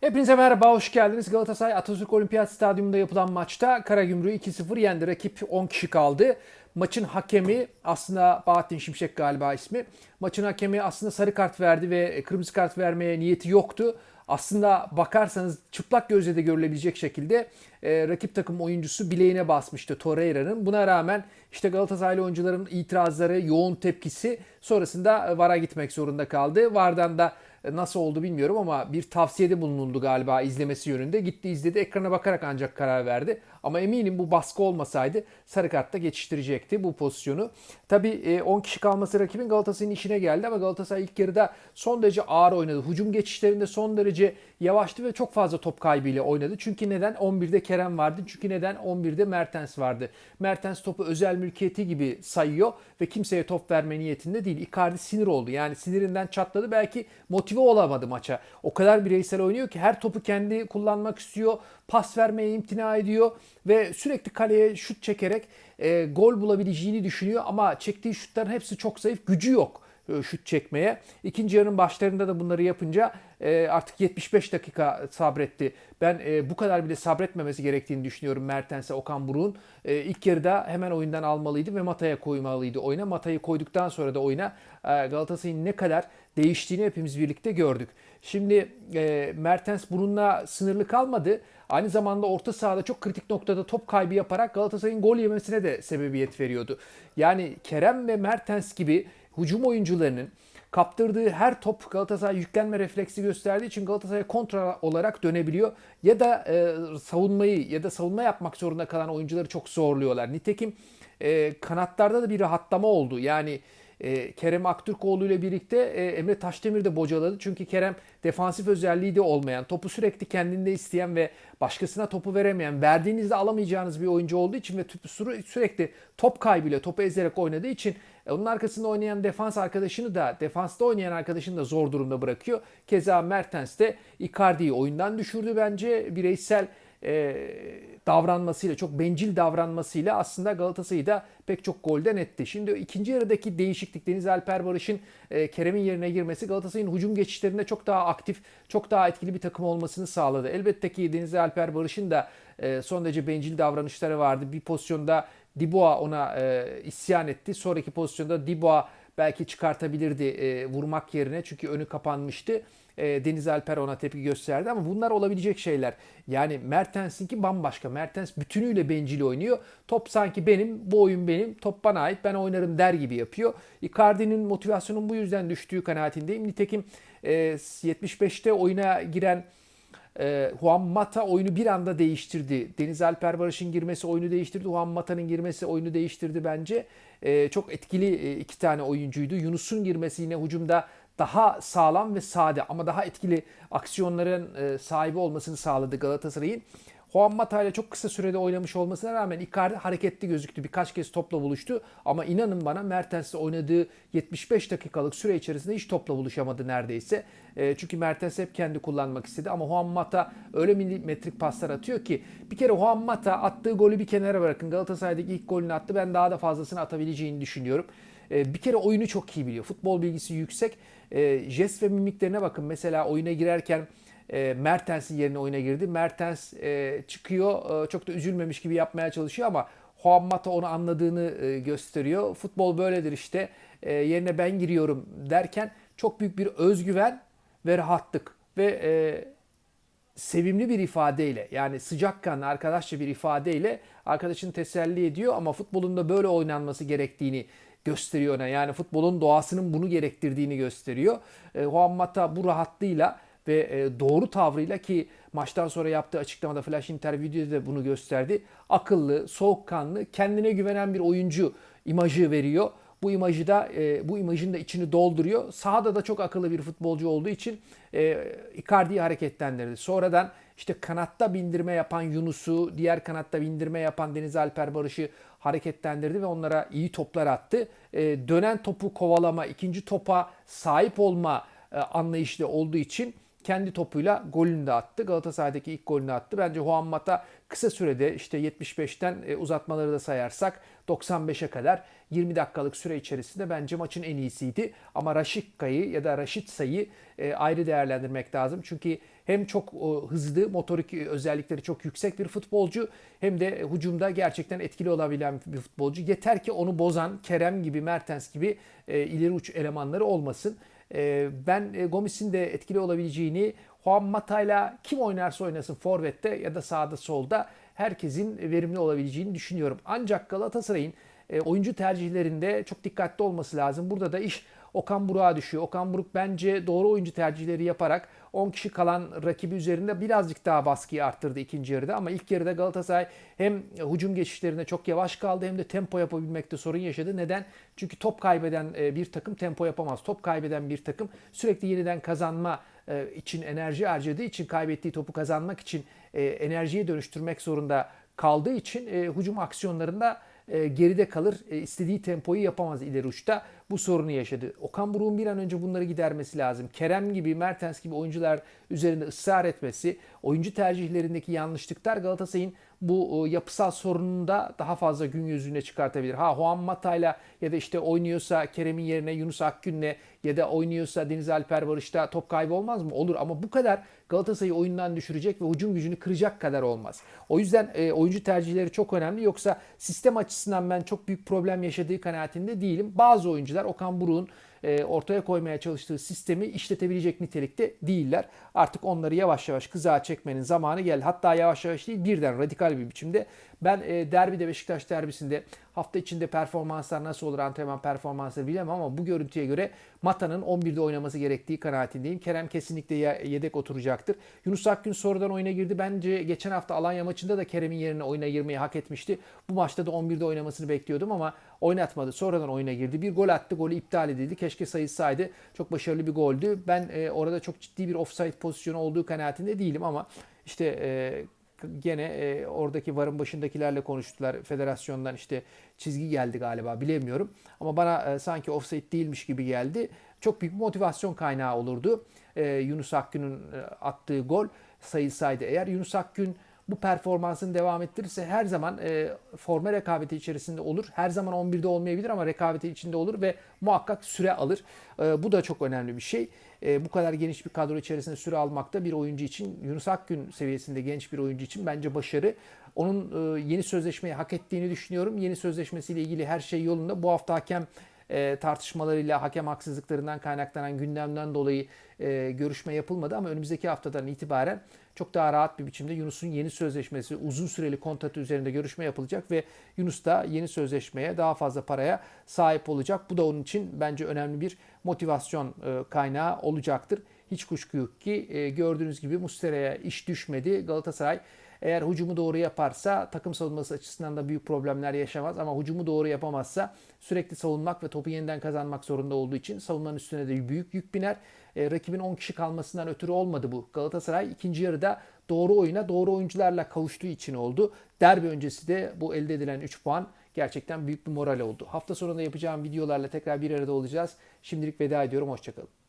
Hepinize merhaba, hoş geldiniz. Galatasaray Atatürk Olimpiyat Stadyumunda yapılan maçta Karagümrük'ü 2-0 yendi. Rakip 10 kişi kaldı. Maçın hakemi aslında Bahattin Şimşek galiba ismi. Maçın hakemi aslında sarı kart verdi ve kırmızı kart vermeye niyeti yoktu. Aslında bakarsanız çıplak gözle de görülebilecek şekilde e, rakip takım oyuncusu bileğine basmıştı Torreira'nın. Buna rağmen işte Galatasaraylı oyuncuların itirazları, yoğun tepkisi sonrasında VAR'a gitmek zorunda kaldı. VAR'dan da nasıl oldu bilmiyorum ama bir tavsiyede bulunuldu galiba izlemesi yönünde. Gitti izledi ekrana bakarak ancak karar verdi. Ama eminim bu baskı olmasaydı sarı kartta geçiştirecekti bu pozisyonu. Tabii 10 kişi kalması rakibin Galatasaray'ın işine geldi ama Galatasaray ilk yarıda son derece ağır oynadı. Hücum geçişlerinde son derece yavaştı ve çok fazla top kaybıyla oynadı. Çünkü neden? 11'de Kerem vardı. Çünkü neden? 11'de Mertens vardı. Mertens topu özel mülkiyeti gibi sayıyor ve kimseye top verme niyetinde değil. Icardi sinir oldu. Yani sinirinden çatladı. Belki motive olamadı maça. O kadar bireysel oynuyor ki her topu kendi kullanmak istiyor. Pas vermeye imtina ediyor ve sürekli kaleye şut çekerek e, gol bulabileceğini düşünüyor ama çektiği şutların hepsi çok zayıf. Gücü yok şut çekmeye. İkinci yarının başlarında da bunları yapınca e, artık 75 dakika sabretti. Ben e, bu kadar bile sabretmemesi gerektiğini düşünüyorum Mertens'e Okan Buruk'un. İlk yarıda hemen oyundan almalıydı ve Mata'ya koymalıydı oyuna. Mata'yı koyduktan sonra da oyuna Galatasaray'ın ne kadar değiştiğini hepimiz birlikte gördük. Şimdi Mertens bununla sınırlı kalmadı. Aynı zamanda orta sahada çok kritik noktada top kaybı yaparak Galatasaray'ın gol yemesine de sebebiyet veriyordu. Yani Kerem ve Mertens gibi hücum oyuncularının kaptırdığı her top Galatasaray yüklenme refleksi gösterdiği için Galatasaray kontra olarak dönebiliyor. Ya da e, savunmayı ya da savunma yapmak zorunda kalan oyuncuları çok zorluyorlar. Nitekim e, kanatlarda da bir rahatlama oldu. Yani e, Kerem Aktürkoğlu ile birlikte e, Emre Taşdemir de bocaladı. Çünkü Kerem defansif özelliği de olmayan, topu sürekli kendinde isteyen ve başkasına topu veremeyen, verdiğinizde alamayacağınız bir oyuncu olduğu için ve sürekli top kaybıyla, topu ezerek oynadığı için e, onun arkasında oynayan defans arkadaşını da, defansta oynayan arkadaşını da zor durumda bırakıyor. Keza Mertens de Icardi'yi oyundan düşürdü bence. Bireysel e, davranmasıyla, çok bencil davranmasıyla aslında Galatasaray'ı da pek çok golden etti. Şimdi ikinci yarıdaki değişiklik Deniz Alper Barış'ın e, Kerem'in yerine girmesi Galatasaray'ın hücum geçişlerinde çok daha aktif, çok daha etkili bir takım olmasını sağladı. Elbette ki Deniz Alper Barış'ın da e, son derece bencil davranışları vardı. Bir pozisyonda Diboa ona e, isyan etti. Sonraki pozisyonda Diboa belki çıkartabilirdi e, vurmak yerine çünkü önü kapanmıştı. E, Deniz Alper ona tepki gösterdi ama bunlar olabilecek şeyler. Yani Mertens'inki bambaşka. Mertens bütünüyle bencil oynuyor. Top sanki benim, bu oyun benim, top bana ait, ben oynarım der gibi yapıyor. Icardi'nin motivasyonun bu yüzden düştüğü kanaatindeyim. Nitekim e, 75'te oyuna giren e, Juan Mata oyunu bir anda değiştirdi. Deniz Alper Barış'ın girmesi oyunu değiştirdi. Juan Mata'nın girmesi oyunu değiştirdi bence. E, çok etkili e, iki tane oyuncuydu. Yunus'un girmesi yine hücumda daha sağlam ve sade ama daha etkili aksiyonların e, sahibi olmasını sağladı Galatasaray'ın. Juan Mata ile çok kısa sürede oynamış olmasına rağmen Icardi hareketli gözüktü. Birkaç kez topla buluştu. Ama inanın bana Mertens'le oynadığı 75 dakikalık süre içerisinde hiç topla buluşamadı neredeyse. E, çünkü Mertens hep kendi kullanmak istedi. Ama Juan Mata öyle milimetrik paslar atıyor ki bir kere Juan Mata attığı golü bir kenara bırakın. Galatasaray'daki ilk golünü attı. Ben daha da fazlasını atabileceğini düşünüyorum. E, bir kere oyunu çok iyi biliyor. Futbol bilgisi yüksek. E, jest ve mimiklerine bakın. Mesela oyuna girerken e, Mertens'in yerine oyuna girdi. Mertens e, çıkıyor. E, çok da üzülmemiş gibi yapmaya çalışıyor ama Juan Mata onu anladığını gösteriyor. Futbol böyledir işte. Yerine ben giriyorum derken çok büyük bir özgüven ve rahatlık ve e, sevimli bir ifadeyle yani sıcakkanlı arkadaşça bir ifadeyle arkadaşını teselli ediyor ama futbolun da böyle oynanması gerektiğini gösteriyor ona. Yani futbolun doğasının bunu gerektirdiğini gösteriyor. E, Juan Mata bu rahatlığıyla ve e, doğru tavrıyla ki maçtan sonra yaptığı açıklamada flash interview'de de bunu gösterdi. Akıllı, soğukkanlı, kendine güvenen bir oyuncu imajı veriyor. Bu imajı da e, bu imajın da içini dolduruyor. Sahada da çok akıllı bir futbolcu olduğu için e, Icardi'yi hareketlendirdi. Sonradan işte kanatta bindirme yapan Yunus'u, diğer kanatta bindirme yapan Deniz Alper Barış'ı hareketlendirdi ve onlara iyi toplar attı. E, dönen topu kovalama, ikinci topa sahip olma e, anlayışlı olduğu için kendi topuyla golünü de attı. Galatasaray'daki ilk golünü attı. Bence Juan Mata kısa sürede işte 75'ten e, uzatmaları da sayarsak 95'e kadar 20 dakikalık süre içerisinde bence maçın en iyisiydi. Ama Raşikka'yı ya da Raşit sayı e, ayrı değerlendirmek lazım. Çünkü hem çok e, hızlı, motorik özellikleri çok yüksek bir futbolcu hem de hücumda gerçekten etkili olabilen bir futbolcu. Yeter ki onu bozan Kerem gibi, Mertens gibi e, ileri uç elemanları olmasın. E, ben e, Gomis'in de etkili olabileceğini, Juan Mata'yla kim oynarsa oynasın forvette ya da sağda solda herkesin verimli olabileceğini düşünüyorum. Ancak Galatasaray'ın e, oyuncu tercihlerinde çok dikkatli olması lazım. Burada da iş Okan Buruk'a düşüyor. Okan Buruk bence doğru oyuncu tercihleri yaparak 10 kişi kalan rakibi üzerinde birazcık daha baskıyı arttırdı ikinci yarıda. Ama ilk yarıda Galatasaray hem hücum geçişlerinde çok yavaş kaldı hem de tempo yapabilmekte sorun yaşadı. Neden? Çünkü top kaybeden e, bir takım tempo yapamaz. Top kaybeden bir takım sürekli yeniden kazanma e, için enerji harcadığı için kaybettiği topu kazanmak için e, enerjiye dönüştürmek zorunda kaldığı için hücum aksiyonlarında geride kalır. istediği tempoyu yapamaz ileri uçta. Bu sorunu yaşadı. Okan Buruk'un bir an önce bunları gidermesi lazım. Kerem gibi, Mertens gibi oyuncular üzerinde ısrar etmesi, oyuncu tercihlerindeki yanlışlıklar Galatasaray'ın bu yapısal sorununu da daha fazla gün yüzüne çıkartabilir. Ha Juan Mata'yla ya da işte oynuyorsa Kerem'in yerine Yunus Akgün'le ya da oynuyorsa Deniz Alper Barış'ta top kaybı olmaz mı? Olur ama bu kadar Galatasaray'ı oyundan düşürecek ve hücum gücünü kıracak kadar olmaz. O yüzden e, oyuncu tercihleri çok önemli. Yoksa sistem açısından ben çok büyük problem yaşadığı kanaatinde değilim. Bazı oyuncular Okan Buruk'un e, ortaya koymaya çalıştığı sistemi işletebilecek nitelikte değiller. Artık onları yavaş yavaş kızağa çekmenin zamanı geldi. Hatta yavaş yavaş değil birden radikal bir biçimde. Ben e, derbide Beşiktaş derbisinde hafta içinde performanslar nasıl olur antrenman performansları bilemem ama bu görüntüye göre Mata'nın 11'de oynaması gerektiği kanaatindeyim. Kerem kesinlikle yedek oturacaktır. Yunus Akgün sonradan oyuna girdi. Bence geçen hafta Alanya maçında da Kerem'in yerine oyuna girmeyi hak etmişti. Bu maçta da 11'de oynamasını bekliyordum ama oynatmadı. Sonradan oyuna girdi. Bir gol attı. Golü iptal edildi. Keşke sayılsaydı. Çok başarılı bir goldü. Ben e, orada çok ciddi bir offside pozisyonu olduğu kanaatinde değilim ama işte e, gene e, oradaki varın başındakilerle konuştular. Federasyondan işte çizgi geldi galiba bilemiyorum. Ama bana e, sanki offside değilmiş gibi geldi. Çok büyük bir motivasyon kaynağı olurdu. E, Yunus Akgün'ün e, attığı gol sayılsaydı eğer Yunus Akgün bu performansını devam ettirirse her zaman e, forma rekabeti içerisinde olur. Her zaman 11'de olmayabilir ama rekabeti içinde olur ve muhakkak süre alır. E, bu da çok önemli bir şey. E, bu kadar geniş bir kadro içerisinde süre almakta bir oyuncu için Yunus Akgün seviyesinde genç bir oyuncu için bence başarı. Onun e, yeni sözleşmeyi hak ettiğini düşünüyorum. Yeni sözleşmesiyle ilgili her şey yolunda. Bu hafta hakem e, tartışmalarıyla hakem haksızlıklarından kaynaklanan gündemden dolayı e, görüşme yapılmadı ama önümüzdeki haftadan itibaren çok daha rahat bir biçimde Yunus'un yeni sözleşmesi, uzun süreli kontratı üzerinde görüşme yapılacak ve Yunus da yeni sözleşmeye daha fazla paraya sahip olacak. Bu da onun için bence önemli bir motivasyon e, kaynağı olacaktır. Hiç kuşku yok ki e, gördüğünüz gibi Mustera'ya iş düşmedi. Galatasaray eğer hücumu doğru yaparsa takım savunması açısından da büyük problemler yaşamaz ama hücumu doğru yapamazsa sürekli savunmak ve topu yeniden kazanmak zorunda olduğu için savunmanın üstüne de büyük yük biner. E, rakibin 10 kişi kalmasından ötürü olmadı bu. Galatasaray ikinci yarıda doğru oyuna doğru oyuncularla kavuştuğu için oldu. Derbi öncesi de bu elde edilen 3 puan gerçekten büyük bir moral oldu. Hafta sonunda yapacağım videolarla tekrar bir arada olacağız. Şimdilik veda ediyorum. Hoşçakalın.